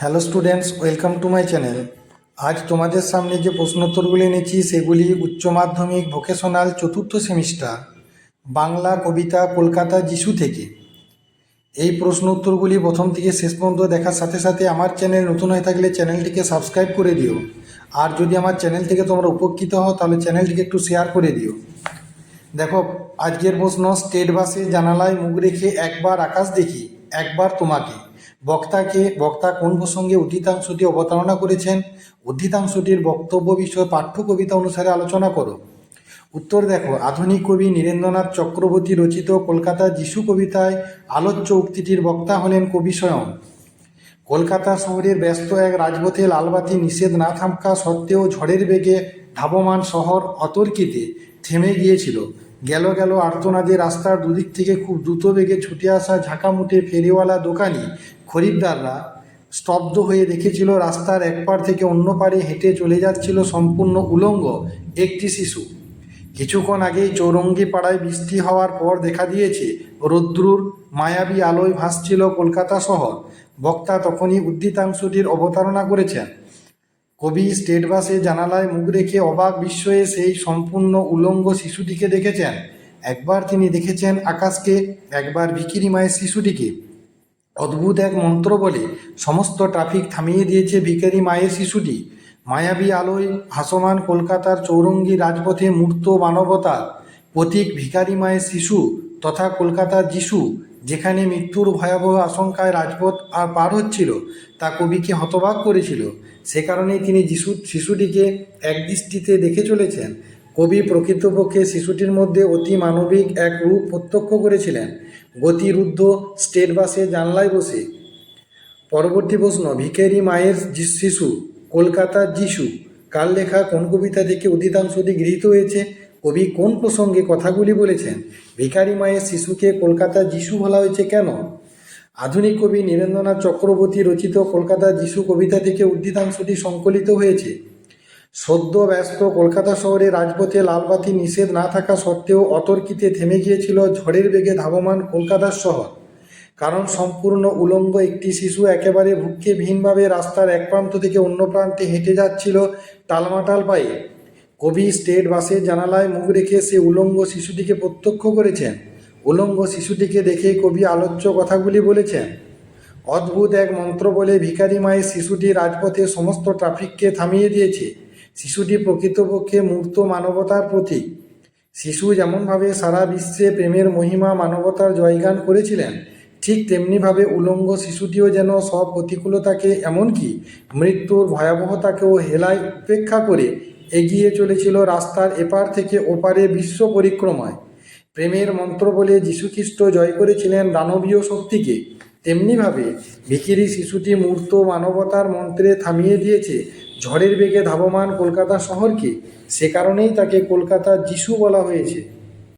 Hello students, welcome to my channel. আজ তোমাদের সামনে যে প্রশ্নোত্তরগুলি এনেছি, সেগুলি উচ্চ মাধ্যমিক ভোকেশনাল চতুর্থ সেমিস্টার, বাংলা কবিতা কলকাতা যিশু থেকে। এই প্রশ্ন উত্তরগুলি প্রথম থেকে শেষ পর্যন্ত দেখার সাথে সাথে আমার চ্যানেল নতুন হয়ে থাকলে চ্যানেলটিকে সাবস্ক্রাইব করে দিও। আর যদি আমার চ্যানেল থেকে তোমরা উপকৃত হও, তাহলে চ্যানেলটিকে একটু শেয়ার করে দিও। দেখো, আজকের প্রশ্ন, স্টেট বাসে জানালায় মুখ রেখে একবার আকাশ দেখি, একবার তোমাকে। বক্তাকে, বক্তা কোন প্রসঙ্গে উদ্ধৃতাংশটি অবতারণা করেছেন? উদ্ধৃতাংশটির বক্তব্য বিষয়ে পাঠ্য কবিতা অনুসারে আলোচনা করো। উত্তর দেখো, আধুনিক কবি নীরেন্দ্রনাথ চক্রবর্তী রচিত কলকাতা যিশু কবিতায় আলোচ্য উক্তিটির বক্তা হলেন কবি স্বয়ং। কলকাতা শহরের ব্যস্ত এক রাজপথে লালবাতি নিষেধ না থামকা সত্ত্বেও ঝড়ের বেগে ধাবমান শহর অতর্কিতে থেমে গিয়েছিল। গেল গেল আর্তনাদে রাস্তার দুদিক থেকে খুব দ্রুত বেগে ছুটে আসা ঝাঁকামুটে ফেরিওয়ালা দোকানি খরিদ্দাররা স্তব্ধ হয়ে দেখেছিল রাস্তার এক পার থেকে অন্য পারে হেঁটে চলে যাচ্ছিল সম্পূর্ণ উলঙ্গ একটি শিশু। কিছুক্ষণ আগেই চৌরঙ্গি পাড়ায় বৃষ্টি হওয়ার পর দেখা দিয়েছে, রৌদ্রুর মায়াবী আলোয় ভাসছিল কলকাতা শহর। বক্তা তখনই উদ্ধৃতাংশটির অবতারণা করেছেন। কবি স্টেট বাসে জানালায় মুখ রেখে অবাক বিস্ময়ে সেই সম্পূর্ণ উলঙ্গ শিশুটিকে দেখেছেন। একবার তিনি দেখেছেন আকাশকে, একবার ভিকিরি মায়ের শিশুটিকে। অদ্ভুত এক মন্ত্র বলে সমস্ত ট্রাফিক থামিয়ে দিয়েছে ভিকারি মায়ের শিশুটি। মায়াবী আলোয় ভাসমান কলকাতার চৌরঙ্গি রাজপথে মূর্ত মানবতার প্রতীক ভিখারি মায়ের শিশু তথা কলকাতার যিশু যেখানে মৃত্যুর ভয়াবহ আশঙ্কায় রাজপথ আর পার হচ্ছিল, তা কবিকে হতবাক করেছিল। সে কারণেই তিনি যিশু, শিশুটিকে একদৃষ্টিতে দেখে চলেছেন। কবি প্রকৃতপক্ষে শিশুটির মধ্যে অতি মানবিক এক রূপ প্রত্যক্ষ করেছিলেন। গতিরুদ্ধ স্টেট বাসে জানলায় বসে। পরবর্তী প্রশ্ন, ভিখারি মায়ের শিশু, কলকাতার যিশু, কার লেখা কোন কবিতা থেকে অধিকাংশটি গৃহীত হয়েছে? কবি কোন প্রসঙ্গে কথাগুলি বলেছেন? ভিখারি মায়ের শিশুকে কলকাতার যিশু বলা হয়েছে কেন? আধুনিক কবি নীরেন্দ্রনাথ চক্রবর্তী রচিত কলকাতার যিশু কবিতা থেকে উদ্ধৃতাংশটি সংকলিত হয়েছে। সদ্য ব্যস্ত কলকাতা শহরে রাজপথে লালবাতি নিষেধ না থাকা সত্ত্বেও অতর্কিতে থেমে গিয়েছিল ঝড়ের বেগে ধাবমান কলকাতার শহর। কারণ সম্পূর্ণ উলঙ্গ একটি শিশু একেবারে ভূক্ষেবিহীনভাবে রাস্তার এক প্রান্ত থেকে অন্য প্রান্তে হেঁটে যাচ্ছিল টালমাটাল পায়ে। কবি স্টেট বাসের জানালায় মুখ রেখে সে উলঙ্গ শিশুটিকে প্রত্যক্ষ করেছেন। উলঙ্গ শিশুটিকে দেখে কবি আলোচ্য কথাগুলি বলেছেন। অদ্ভুত এক মন্ত্র বলে ভিখারি মায়ের শিশুটি রাজপথে সমস্ত ট্রাফিককে থামিয়ে দিয়েছে। শিশুটি প্রকৃতপক্ষে মূর্ত মানবতার প্রতীক। শিশু যেমনভাবে সারা বিশ্বে প্রেমের মহিমা মানবতার জয়গান করেছিলেন, ঠিক তেমনিভাবে উলঙ্গ শিশুটিও যেন সব প্রতিকূলতাকে এমনকি মৃত্যুর ভয়াবহতাকেও হেলায় উপেক্ষা করে এগিয়ে চলেছিল রাস্তার এপার থেকে ওপারে বিশ্ব পরিক্রমায়। প্রেমের মন্ত্র বলে যীশুখ্রিস্ট জয় করেছিলেন দানবীয় শক্তিকে। তেমনিভাবে ভিকিরি শিশুটি মূর্ত মানবতার মন্ত্রে থামিয়ে দিয়েছে। ঝড়ের বেগে ধাবমান কলকাতা শহরকে, সে কারণেই তাকে কলকাতা যিশু বলা হয়েছে।